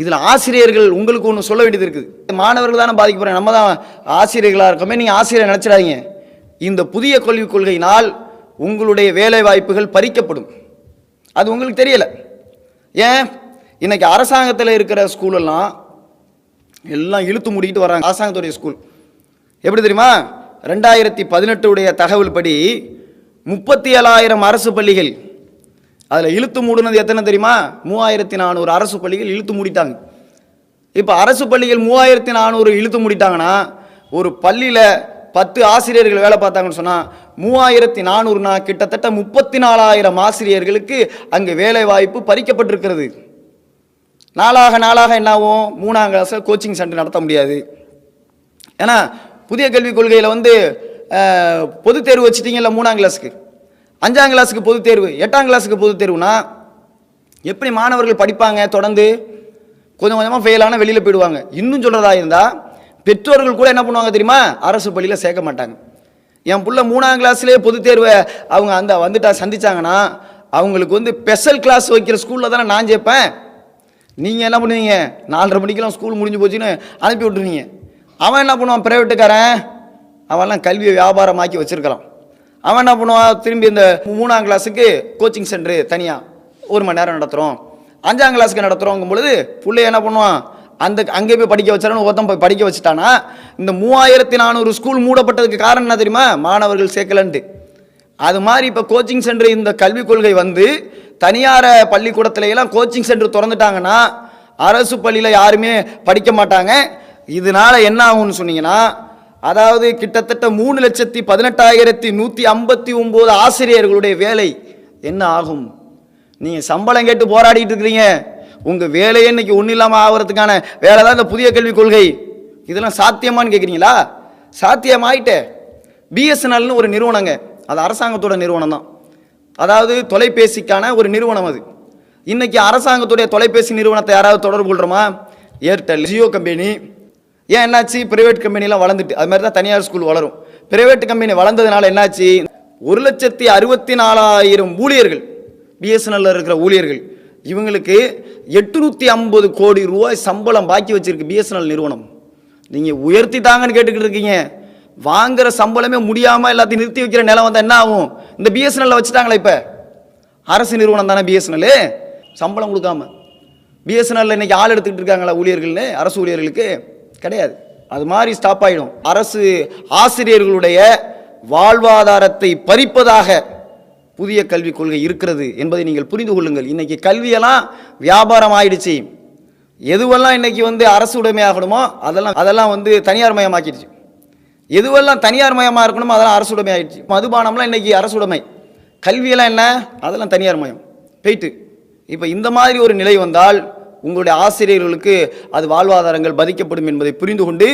இதில் ஆசிரியர்கள் உங்களுக்கு ஒன்று சொல்ல வேண்டியது இருக்குது. மாணவர்கள் தானே பாதிக்கப்படுறாங்க நம்ம தான் ஆசிரியர்களாக இருக்கோமே நீங்கள் ஆசிரியர் நினச்சிடாதீங்க. இந்த புதிய கல்விக் கொள்கையினால் உங்களுடைய வேலை வாய்ப்புகள் பறிக்கப்படும். அது உங்களுக்கு தெரியலை. ஏன்? இன்றைக்கி அரசாங்கத்தில் இருக்கிற ஸ்கூலெல்லாம் எல்லாம் இழுத்து மூடிக்கிட்டு வராங்க அரசாங்கத்துடைய ஸ்கூல் எப்படி தெரியுமா? ரெண்டாயிரத்தி பதினெட்டுடைய தகவல் படி முப்பத்தி ஏழாயிரம் அரசு பள்ளிகள் அதில் இழுத்து மூடுனது எத்தனை தெரியுமா? மூவாயிரத்தி நானூறு அரசு பள்ளிகள் இழுத்து மூடிட்டாங்க. இப்போ அரசு பள்ளிகள் மூவாயிரத்தி நானூறு இழுத்து மூடிட்டாங்கன்னா ஒரு பள்ளியில் பத்து ஆசிரியர்கள் வேலை பார்த்தாங்கன்னு சொன்னால் மூவாயிரத்தி நானூறுனா கிட்டத்தட்ட முப்பத்தி நாலாயிரம் ஆசிரியர்களுக்கு அங்கே வேலை வாய்ப்பு பறிக்கப்பட்டிருக்கிறது. நாளாக நாளாக என்னாகும் மூணாம் கிளாஸில் கோச்சிங் சென்டர் நடத்த முடியாது. ஏன்னா புதிய கல்விக் கொள்கையில் வந்து அஹ், பொதுத் தேர்வு வச்சுட்டிங்கல்ல மூணாம் கிளாஸுக்கு அஞ்சாம் கிளாஸுக்கு பொதுத் தேர்வு எட்டாம் கிளாஸுக்கு பொதுத் தேர்வுனா எப்படி மாணவர்கள் படிப்பாங்க தொடர்ந்து? கொஞ்சம் கொஞ்சமாக ஃபெயிலான வெளியில் போயிடுவாங்க. இன்னும் சொல்கிறதா இருந்தால் பெற்றோர்கள் கூட என்ன பண்ணுவாங்க தெரியுமா? அரசு பள்ளியில் சேர்க்க மாட்டாங்க. என் பிள்ளை மூணாம் கிளாஸ்லேயே பொதுத் தேர்வை அவங்க அந்த வந்துட்டா சந்திச்சாங்கன்னா அவங்களுக்கு வந்து ஸ்பெஷல் கிளாஸ் வைக்கிற ஸ்கூலில் தானே நான் சேர்ப்பேன். நீங்கள் என்ன பண்ணுவீங்க? நாலரை மணிக்கெல்லாம் ஸ்கூல் முடிஞ்சு போச்சுன்னு அனுப்பி விட்டுருவீங்க. அவன் என்ன பண்ணுவான்? ப்ரைவேட்டுக்காரன் அவன்லாம் கல்வியை வியாபாரமாக்கி வச்சுருக்கிறான். அவன் என்ன பண்ணுவான்? திரும்பி இந்த மூணாம் கிளாஸுக்கு கோச்சிங் சென்டரு தனியாக ஒரு மணி நேரம் நடத்துகிறோம் அஞ்சாம் கிளாஸுக்கு நடத்துகிறோங்கும் பொழுது பிள்ளைய என்ன பண்ணுவான்? அந்த அங்கே போய் படிக்க வச்சாரன்னு ஒருத்தன் போய் படிக்க வச்சுட்டானா இந்த மூவாயிரத்தி நானூறு ஸ்கூல் மூடப்பட்டதுக்கு காரணம் என்ன தெரியுமா? மாணவர்கள் சேர்க்கலன்ட்டு. அது மாதிரி இப்போ கோச்சிங் சென்டர் இந்த கல்விக் கொள்கை வந்து தனியார் பள்ளிக்கூடத்துல எல்லாம் கோச்சிங் சென்டர் திறந்துட்டாங்கன்னா அரசு பள்ளியில் யாருமே படிக்க மாட்டாங்க. இதனால என்ன ஆகும்னு சொன்னீங்கன்னா அதாவது கிட்டத்தட்ட மூணு லட்சத்தி பதினெட்டாயிரத்தி நூற்றி ஐம்பத்தி ஒம்பது ஆசிரியர்களுடைய வேலை என்ன ஆகும்? நீங்கள் சம்பளம் கேட்டு போராடிட்டு இருக்கிறீங்க. உங்கள் வேலையே இன்னைக்கு ஒன்றும் இல்லாமல் ஆகிறதுக்கான வேலை தான் இந்த புதிய கல்விக் கொள்கை. இதெல்லாம் சாத்தியமான்னு கேட்குறீங்களா சாத்தியமாயிட்டே. பிஎஸ்என்எல்னு ஒரு நிறுவனங்க. அது அரசாங்கத்தோட நிறுவனம் தான் அதாவது தொலைபேசிக்கான ஒரு நிறுவனம் அது. இன்னைக்கு அரசாங்கத்துடைய தொலைபேசி நிறுவனத்தை யாராவது தொடர்பு கொள்கிறோமா ஏர்டெல் ஜியோ கம்பெனி ஏன் என்னாச்சு? பிரைவேட் கம்பெனிலாம் வளர்ந்துட்டு அது மாதிரி தான் தனியார் ஸ்கூல் வளரும். பிரைவேட் கம்பெனி வளர்ந்ததுனால என்னாச்சு? ஒரு லட்சத்தி அறுபத்தி நாலாயிரம் ஊழியர்கள் பிஎஸ்என்எல்ல இருக்கிற ஊழியர்கள் இவங்களுக்கு எட்டுநூற்றி ஐம்பது கோடி ரூபாய் சம்பளம் பாக்கி வச்சிருக்கு பிஎஸ்என்எல் நிறுவனம். நீங்கள் உயர்த்தி தாங்கன்னு கேட்டுக்கிட்டு இருக்கீங்க. வாங்குற சம்பளமே முடியாமல் எல்லாத்தையும் நிறுத்தி வைக்கிற நிலம் வந்தால் என்ன ஆகும்? இந்த பிஎஸ்என்எல்ல வச்சுட்டாங்களா இப்போ. அரசு நிறுவனம் தானே பிஎஸ்என்எல் சம்பளம் கொடுக்காம. பிஎஸ்என்எல்ல இன்னைக்கு ஆள் எடுத்துக்கிட்டு இருக்காங்களா ஊழியர்கள்னு? அரசு ஊழியர்களுக்கு. கிடையாது. அது மாதிரி ஸ்டாப் ஆகிடும் அரசு ஆசிரியர்களுடைய வாழ்வாதாரத்தை பறிப்பதாக புதிய கல்விக் கொள்கை இருக்கிறது என்பதை நீங்கள் புரிந்து கொள்ளுங்கள். இன்றைக்கி கல்வியெல்லாம் வியாபாரம் ஆயிடுச்சு. எதுவெல்லாம் இன்னைக்கு வந்து அரசு உடைமையாகணுமோ அதெல்லாம் அதெல்லாம் வந்து தனியார் மயமாக்கிடுச்சு. எதுவெல்லாம் தனியார் மயமாக இருக்கணுமோ அதெல்லாம் அரசு உடைமை ஆகிடுச்சு மதுபானம்லாம் இன்றைக்கி அரசு உடைமை. கல்வியெல்லாம் என்ன? அதெல்லாம் தனியார் மயம். போயிட்டு இப்போ இந்த மாதிரி ஒரு நிலை வந்தால் உங்களுடைய ஆசிரியர்களுக்கு அது வாழ்வாதாரங்கள் பாதிக்கப்படும் என்பதை புரிந்து கொண்டு